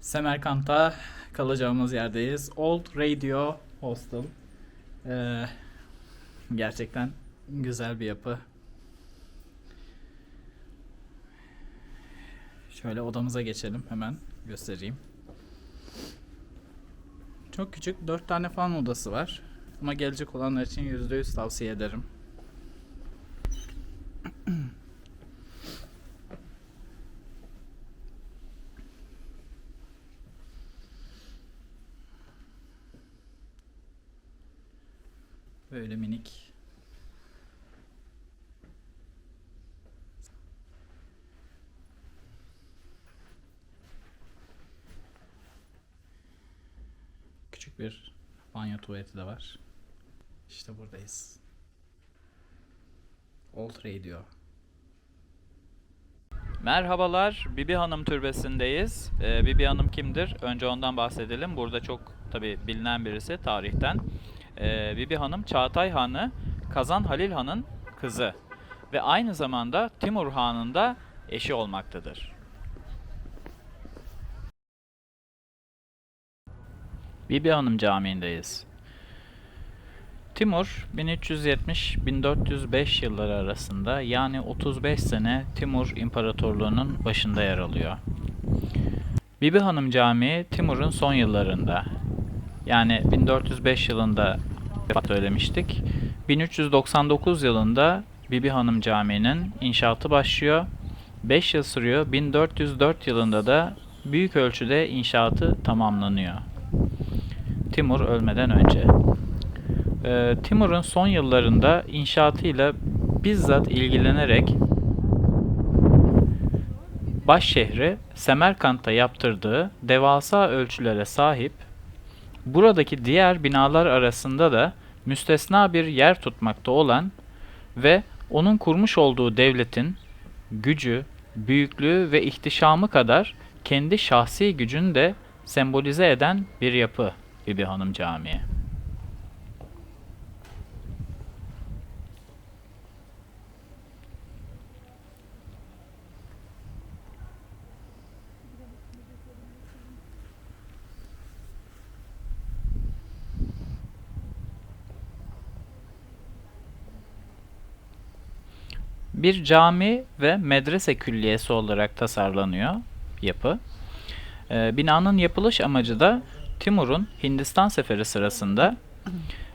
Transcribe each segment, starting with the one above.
Semerkant'ta kalacağımız yerdeyiz. Old Radio Hostel. Ee, gerçekten güzel bir yapı. Şöyle odamıza geçelim hemen göstereyim. Çok küçük 4 tane falan odası var. Ama gelecek olanlar için %100 tavsiye ederim. Böyle minik. Küçük bir banyo tuvaleti de var. İşte buradayız. Old Radio. Merhabalar, Bibi Hanım türbesindeyiz. Ee, Bibi Hanım kimdir? Önce ondan bahsedelim. Burada çok tabi bilinen birisi tarihten. Ee, Bibi Hanım Çağatay Hanı, Kazan Halil Han'ın kızı ve aynı zamanda Timur Han'ın da eşi olmaktadır. Bibi Hanım Camii'ndeyiz. Timur 1370-1405 yılları arasında yani 35 sene Timur İmparatorluğu'nun başında yer alıyor. Bibi Hanım Camii Timur'un son yıllarında yani 1405 yılında söylemiştik. 1399 yılında Bibi Hanım Camii'nin inşaatı başlıyor. 5 yıl sürüyor. 1404 yılında da büyük ölçüde inşaatı tamamlanıyor. Timur ölmeden önce. Ee, Timur'un son yıllarında inşaatıyla bizzat ilgilenerek baş şehri Semerkant'ta yaptırdığı devasa ölçülere sahip buradaki diğer binalar arasında da müstesna bir yer tutmakta olan ve onun kurmuş olduğu devletin gücü, büyüklüğü ve ihtişamı kadar kendi şahsi gücünü de sembolize eden bir yapı Bibi Hanım Camii. Bir cami ve medrese külliyesi olarak tasarlanıyor yapı. Ee, binanın yapılış amacı da Timur'un Hindistan seferi sırasında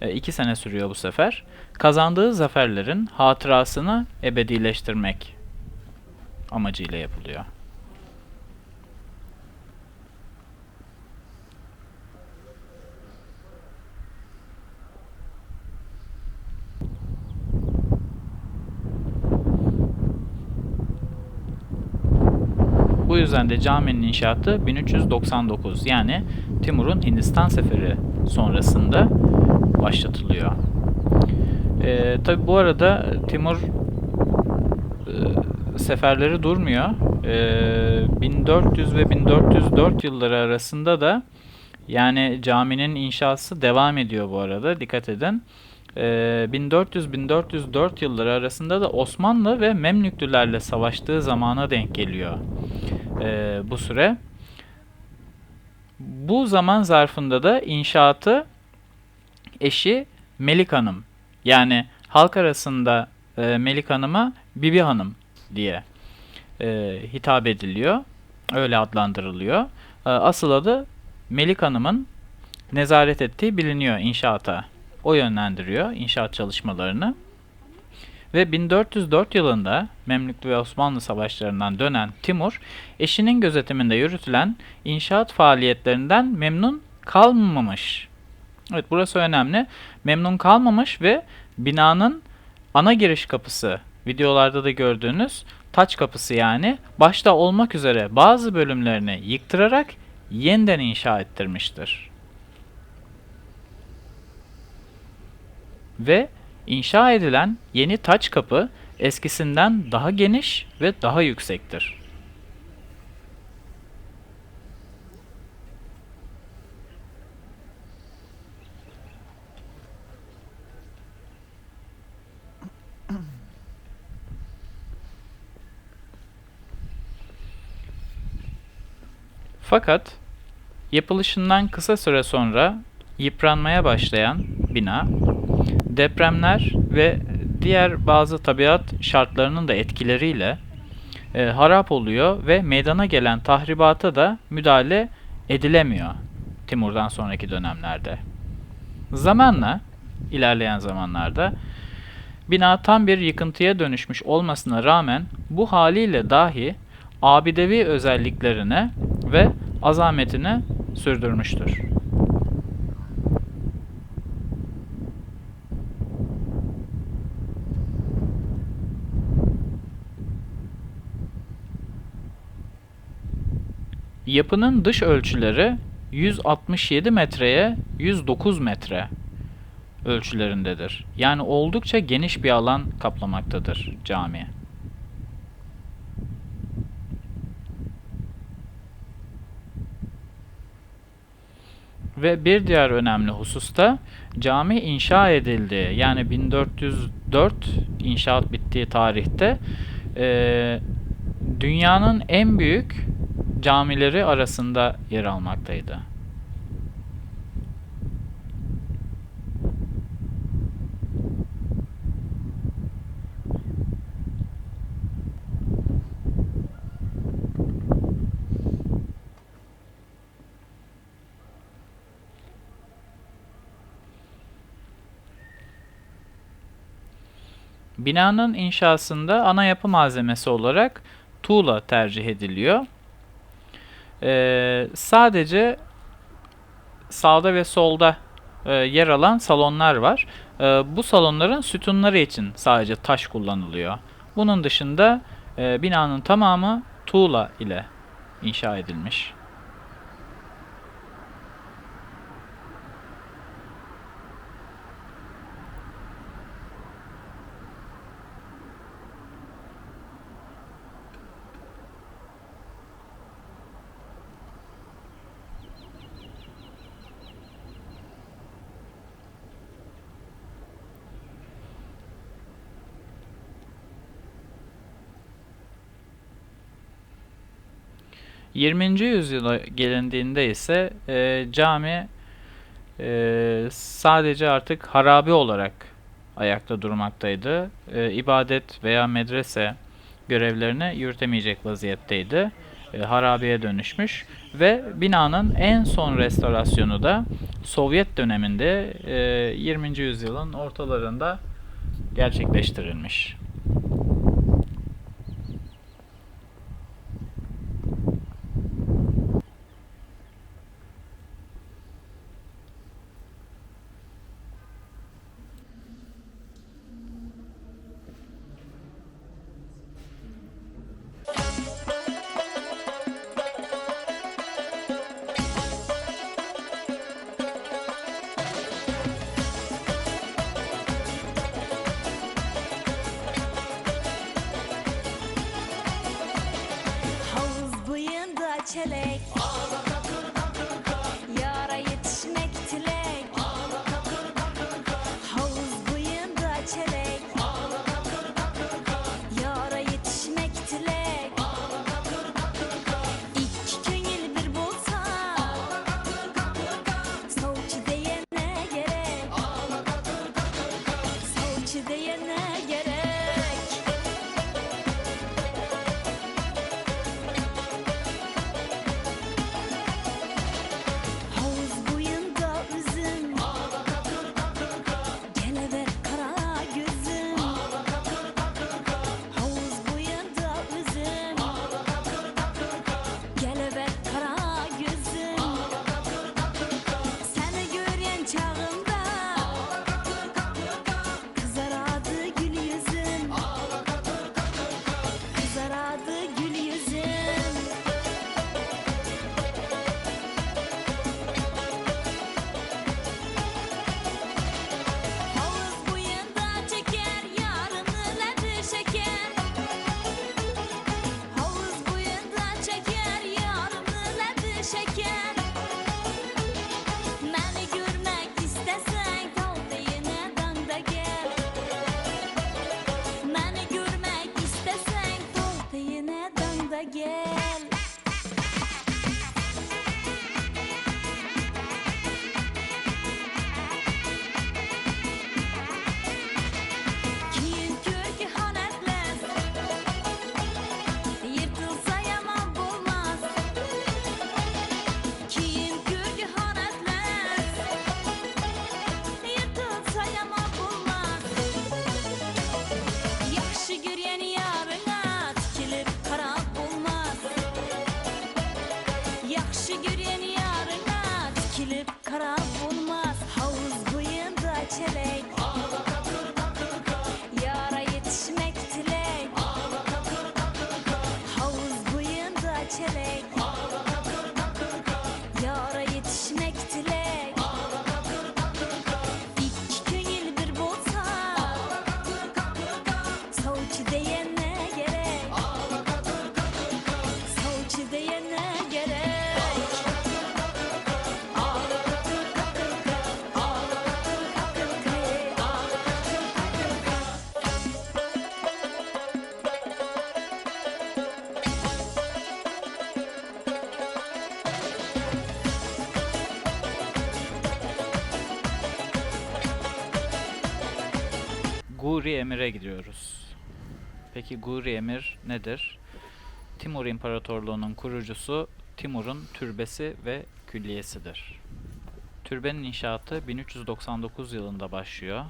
e, iki sene sürüyor bu sefer. Kazandığı zaferlerin hatırasını ebedileştirmek amacıyla yapılıyor. Bu yüzden de caminin inşaatı 1399 yani Timur'un Hindistan seferi sonrasında başlatılıyor. Ee, Tabi bu arada Timur e, seferleri durmuyor. Ee, 1400 ve 1404 yılları arasında da yani caminin inşası devam ediyor bu arada dikkat edin. Ee, 1400-1404 yılları arasında da Osmanlı ve Memlüklülerle savaştığı zamana denk geliyor e, bu süre. Bu zaman zarfında da inşaatı eşi Melik Hanım yani halk arasında e, Melik Hanım'a Bibi Hanım diye e, hitap ediliyor. Öyle adlandırılıyor. E, asıl adı Melik Hanım'ın nezaret ettiği biliniyor inşaata. O yönlendiriyor inşaat çalışmalarını. Ve 1404 yılında Memlüklü ve Osmanlı savaşlarından dönen Timur, eşinin gözetiminde yürütülen inşaat faaliyetlerinden memnun kalmamış. Evet burası önemli. Memnun kalmamış ve binanın ana giriş kapısı, videolarda da gördüğünüz taç kapısı yani başta olmak üzere bazı bölümlerini yıktırarak yeniden inşa ettirmiştir. Ve İnşa edilen yeni taç kapı eskisinden daha geniş ve daha yüksektir. Fakat Yapılışından kısa süre sonra yıpranmaya başlayan bina, depremler ve diğer bazı tabiat şartlarının da etkileriyle e, harap oluyor ve meydana gelen tahribata da müdahale edilemiyor Timur'dan sonraki dönemlerde. Zamanla, ilerleyen zamanlarda bina tam bir yıkıntıya dönüşmüş olmasına rağmen bu haliyle dahi abidevi özelliklerine ve azametini sürdürmüştür. Yapının dış ölçüleri 167 metreye 109 metre ölçülerindedir. Yani oldukça geniş bir alan kaplamaktadır cami. Ve bir diğer önemli hususta cami inşa edildi. Yani 1404 inşaat bittiği tarihte eee, dünyanın en büyük camileri arasında yer almaktaydı. Binanın inşasında ana yapı malzemesi olarak tuğla tercih ediliyor. Ee, sadece sağda ve solda e, yer alan salonlar var. Ee, bu salonların sütunları için sadece taş kullanılıyor. Bunun dışında e, binanın tamamı tuğla ile inşa edilmiş. 20. yüzyıla gelindiğinde ise e, cami e, sadece artık harabe olarak ayakta durmaktaydı. E, ibadet veya medrese görevlerini yürütemeyecek vaziyetteydi. E, harabeye dönüşmüş ve binanın en son restorasyonu da Sovyet döneminde e, 20. yüzyılın ortalarında gerçekleştirilmiş. Guri Emir'e gidiyoruz. Peki Guri Emir nedir? Timur İmparatorluğu'nun kurucusu Timur'un türbesi ve külliyesidir. Türbenin inşaatı 1399 yılında başlıyor.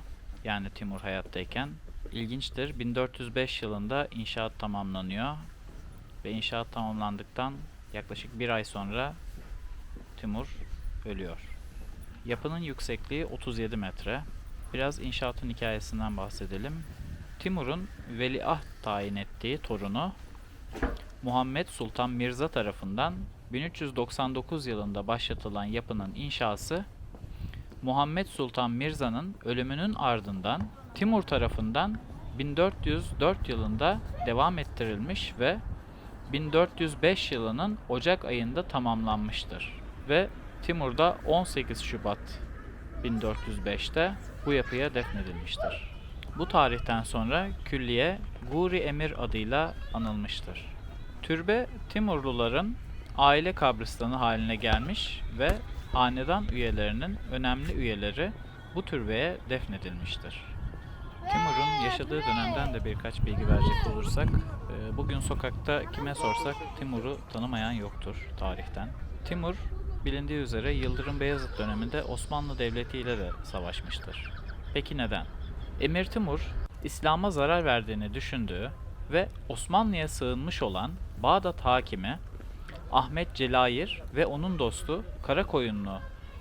Yani Timur hayattayken. İlginçtir. 1405 yılında inşaat tamamlanıyor. Ve inşaat tamamlandıktan yaklaşık bir ay sonra Timur ölüyor. Yapının yüksekliği 37 metre. Biraz inşaatın hikayesinden bahsedelim. Timur'un veliaht tayin ettiği torunu Muhammed Sultan Mirza tarafından 1399 yılında başlatılan yapının inşası Muhammed Sultan Mirza'nın ölümünün ardından Timur tarafından 1404 yılında devam ettirilmiş ve 1405 yılının Ocak ayında tamamlanmıştır. Ve Timur'da 18 Şubat 1405'te bu yapıya defnedilmiştir. Bu tarihten sonra külliye Guri Emir adıyla anılmıştır. Türbe Timurluların aile kabristanı haline gelmiş ve hanedan üyelerinin önemli üyeleri bu türbeye defnedilmiştir. Timur'un yaşadığı dönemden de birkaç bilgi verecek olursak, e, bugün sokakta kime sorsak Timur'u tanımayan yoktur tarihten. Timur, bilindiği üzere Yıldırım Beyazıt döneminde Osmanlı Devleti ile de savaşmıştır. Peki neden? Emir Timur, İslam'a zarar verdiğini düşündüğü ve Osmanlı'ya sığınmış olan Bağdat hakimi Ahmet Celayir ve onun dostu Karakoyunlu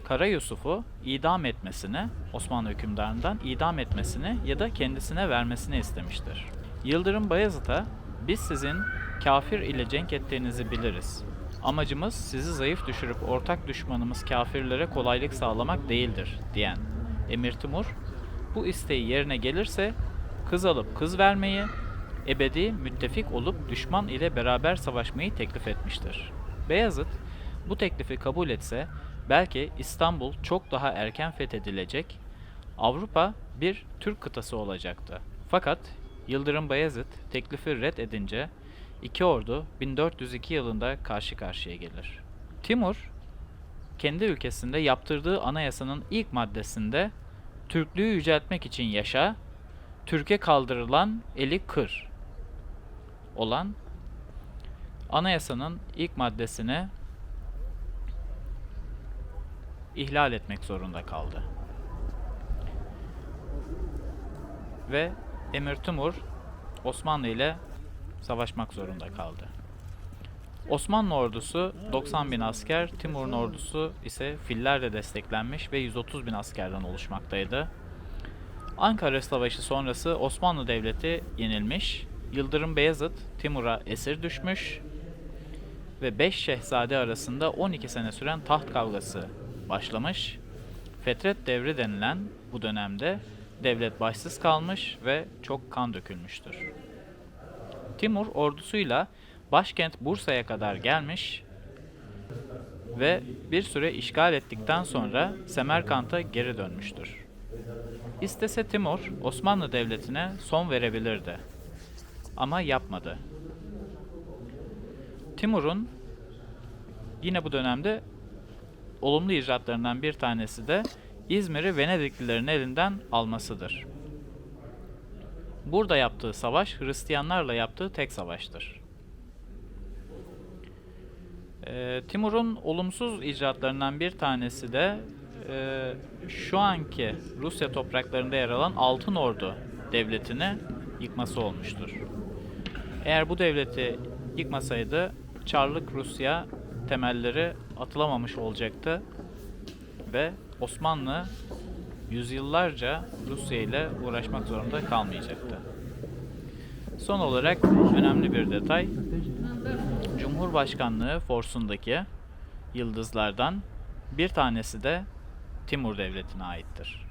Kara Yusuf'u idam etmesini, Osmanlı hükümdarından idam etmesini ya da kendisine vermesini istemiştir. Yıldırım Bayezid'e biz sizin kafir ile cenk ettiğinizi biliriz. Amacımız sizi zayıf düşürüp ortak düşmanımız kafirlere kolaylık sağlamak değildir diyen Emir Timur bu isteği yerine gelirse kız alıp kız vermeyi, ebedi müttefik olup düşman ile beraber savaşmayı teklif etmiştir. Beyazıt bu teklifi kabul etse belki İstanbul çok daha erken fethedilecek, Avrupa bir Türk kıtası olacaktı. Fakat Yıldırım Bayezid teklifi red edince iki ordu 1402 yılında karşı karşıya gelir. Timur kendi ülkesinde yaptırdığı anayasanın ilk maddesinde Türklüğü yüceltmek için yaşa, Türkiye kaldırılan eli kır olan anayasanın ilk maddesini ihlal etmek zorunda kaldı. Ve Emir Timur Osmanlı ile savaşmak zorunda kaldı. Osmanlı ordusu 90 bin asker, Timur'un ordusu ise fillerle desteklenmiş ve 130 bin askerden oluşmaktaydı. Ankara Savaşı sonrası Osmanlı Devleti yenilmiş, Yıldırım Beyazıt Timur'a esir düşmüş ve 5 şehzade arasında 12 sene süren taht kavgası başlamış. Fetret devri denilen bu dönemde devlet başsız kalmış ve çok kan dökülmüştür. Timur ordusuyla başkent Bursa'ya kadar gelmiş ve bir süre işgal ettikten sonra Semerkant'a geri dönmüştür. İstese Timur Osmanlı Devleti'ne son verebilirdi. Ama yapmadı. Timur'un yine bu dönemde olumlu icraatlarından bir tanesi de İzmir'i Venediklilerin elinden almasıdır. Burada yaptığı savaş Hristiyanlarla yaptığı tek savaştır. Ee, Timur'un olumsuz icraatlarından bir tanesi de e, şu anki Rusya topraklarında yer alan Altın Ordu devletini yıkması olmuştur. Eğer bu devleti yıkmasaydı Çarlık Rusya temelleri atılamamış olacaktı ve Osmanlı yüzyıllarca Rusya ile uğraşmak zorunda kalmayacaktı. Son olarak önemli bir detay. Cumhurbaşkanlığı forsundaki yıldızlardan bir tanesi de Timur Devleti'ne aittir.